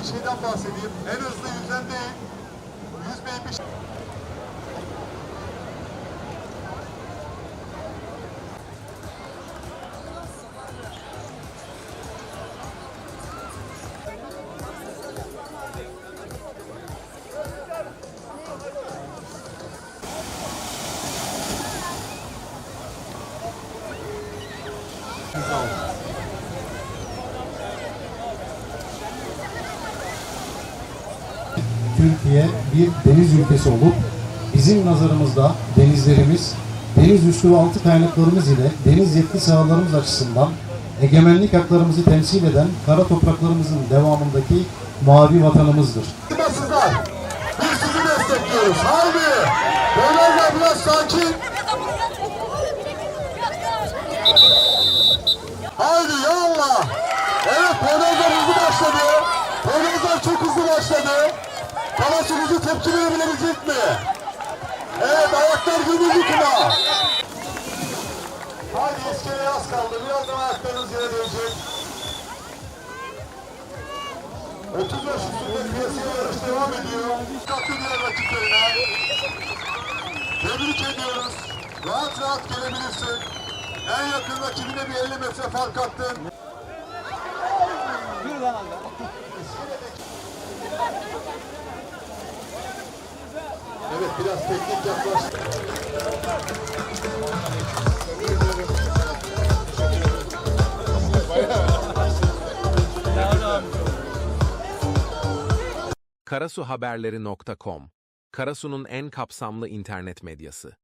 bir şeyden bahsedeyim. En hızlı yüzden değil. Yüzmeyin bir şey. Türkiye bir deniz ülkesi olup bizim nazarımızda denizlerimiz, deniz üstü altı kaynaklarımız ile deniz yetki sahalarımız açısından egemenlik haklarımızı temsil eden kara topraklarımızın devamındaki mavi vatanımızdır. Biz sizi destekliyoruz. Haydi. Kalasınızı tepki verebilecek mi? Evet ayaklar gönüllü kuma. Haydi iskeleye az kaldı. Birazdan ayaklarınız yere değecek. 30 yaş üstünde piyasaya yarış devam ediyor. Dikkatli diğer rakiplerine. Tebrik ediyoruz. Rahat rahat gelebilirsin. En yakın rakibine bir 50 metre fark attın. Biraz teknik yaklaştı. karasuhaberleri.com Karasu'nun en kapsamlı internet medyası.